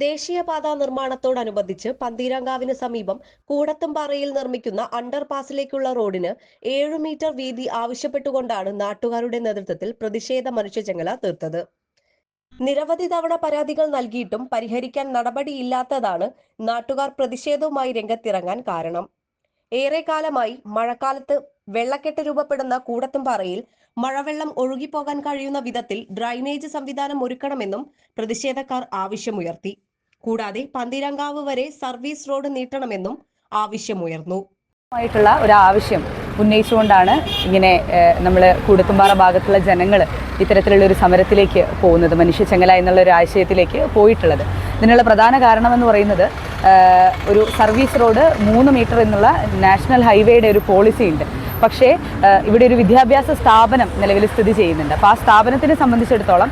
ദേശീയപാത നിർമ്മാണത്തോടനുബന്ധിച്ച് പന്തീരങ്കാവിന് സമീപം കൂടത്തുംപാറയിൽ നിർമ്മിക്കുന്ന അണ്ടർപാസിലേക്കുള്ള റോഡിന് ഏഴു മീറ്റർ വീതി ആവശ്യപ്പെട്ടുകൊണ്ടാണ് നാട്ടുകാരുടെ നേതൃത്വത്തിൽ പ്രതിഷേധ മനുഷ്യചങ്ങല തീർത്തത്. നിരവധി തവണ പരാതികൾ നൽകിയിട്ടും പരിഹരിക്കാൻ നടപടിയില്ലാത്തതാണ് നാട്ടുകാർ പ്രതിഷേധവുമായി രംഗത്തിറങ്ങാൻ കാരണം. ഏറെക്കാലമായി മഴക്കാലത്ത് വെള്ളക്കെട്ട് രൂപപ്പെടുന്ന കൂടത്തുംപാറയിൽ മഴവെള്ളം ഒഴുകിപ്പോകാൻ കഴിയുന്ന വിധത്തിൽ ഡ്രൈനേജ് സംവിധാനം ഒരുക്കണമെന്നും പ്രതിഷേധക്കാർ ആവശ്യമുയർത്തി. കൂടാതെ പന്തീരങ്കാവ് വരെ സർവീസ് റോഡ് നീട്ടണമെന്നും ആവശ്യമുയർന്നു. ആയിട്ടുള്ള ഒരു ആവശ്യം ഉന്നയിച്ചുകൊണ്ടാണ് ഇങ്ങനെ നമ്മൾ കൂടത്തുംപാറ ഭാഗത്തുള്ള ജനങ്ങൾ ഇത്തരത്തിലുള്ള ഒരു സമരത്തിലേക്ക് പോകുന്നത് മനുഷ്യ ചെങ്ങല എന്നുള്ള ഒരു ആശയത്തിലേക്ക് പോയിട്ടുള്ളത്. ഇതിനുള്ള പ്രധാന കാരണമെന്ന് പറയുന്നത് ഒരു സർവീസ് റോഡ് മൂന്ന് മീറ്റർ എന്നുള്ള നാഷണൽ ഹൈവേയുടെ ഒരു പോളിസി ഉണ്ട്. പക്ഷേ ഇവിടെ ഒരു വിദ്യാഭ്യാസ സ്ഥാപനം നിലവിൽ സ്ഥിതി ചെയ്യുന്നുണ്ട്. അപ്പോൾ ആ സ്ഥാപനത്തിനെ സംബന്ധിച്ചിടത്തോളം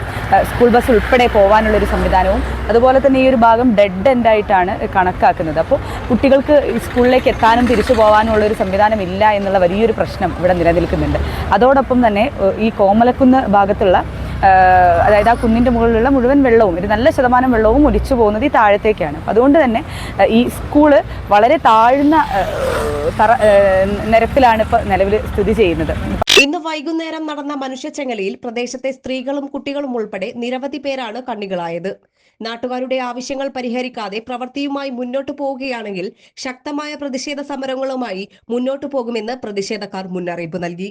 സ്കൂൾ ബസ് ഉൾപ്പെടെ പോകാനുള്ള ഒരു സംവിധാനവും അതുപോലെ തന്നെ ഈ ഒരു ഭാഗം ഡെഡ് എൻഡ് ആയിട്ടാണ് കണക്കാക്കുന്നത്. അപ്പോൾ കുട്ടികൾക്ക് സ്കൂളിലേക്ക് എത്താനും തിരിച്ചു പോകാനും ഉള്ള ഒരു സംവിധാനം ഇല്ല എന്നുള്ള വലിയൊരു പ്രശ്നം ഇവിടെ നിലനിൽക്കുന്നുണ്ട്. അതോടൊപ്പം തന്നെ ഈ കോമലക്കുന്ന് ഭാഗത്തുള്ള അതായത് ആ കുന്നിന്റെ മുകളിലുള്ള മുഴുവൻ വെള്ളവും ഒരു നല്ല ശതമാനം വെള്ളവും ഒലിച്ചു പോകുന്നത് ഈ താഴത്തേക്കാണ്. അതുകൊണ്ട് തന്നെ ഈ സ്കൂൾ വളരെ താഴ്ന്ന നിരപ്പിലാണ് ഇപ്പോൾ നിലവിൽ സ്ഥിതി ചെയ്യുന്നത്. ഇന്ന് വൈകുന്നേരം നടന്ന മനുഷ്യച്ചെങ്ങലയിൽ പ്രദേശത്തെ സ്ത്രീകളും കുട്ടികളും ഉൾപ്പെടെ നിരവധി പേരാണ് കണ്ണികളായത്. നാട്ടുകാരുടെ ആവശ്യങ്ങൾ പരിഹരിക്കാതെ പ്രവൃത്തിയുമായി മുന്നോട്ടു പോവുകയാണെങ്കിൽ ശക്തമായ പ്രതിഷേധ സമരങ്ങളുമായി മുന്നോട്ടു പോകുമെന്ന് പ്രതിഷേധക്കാർ മുന്നറിയിപ്പ് നൽകി.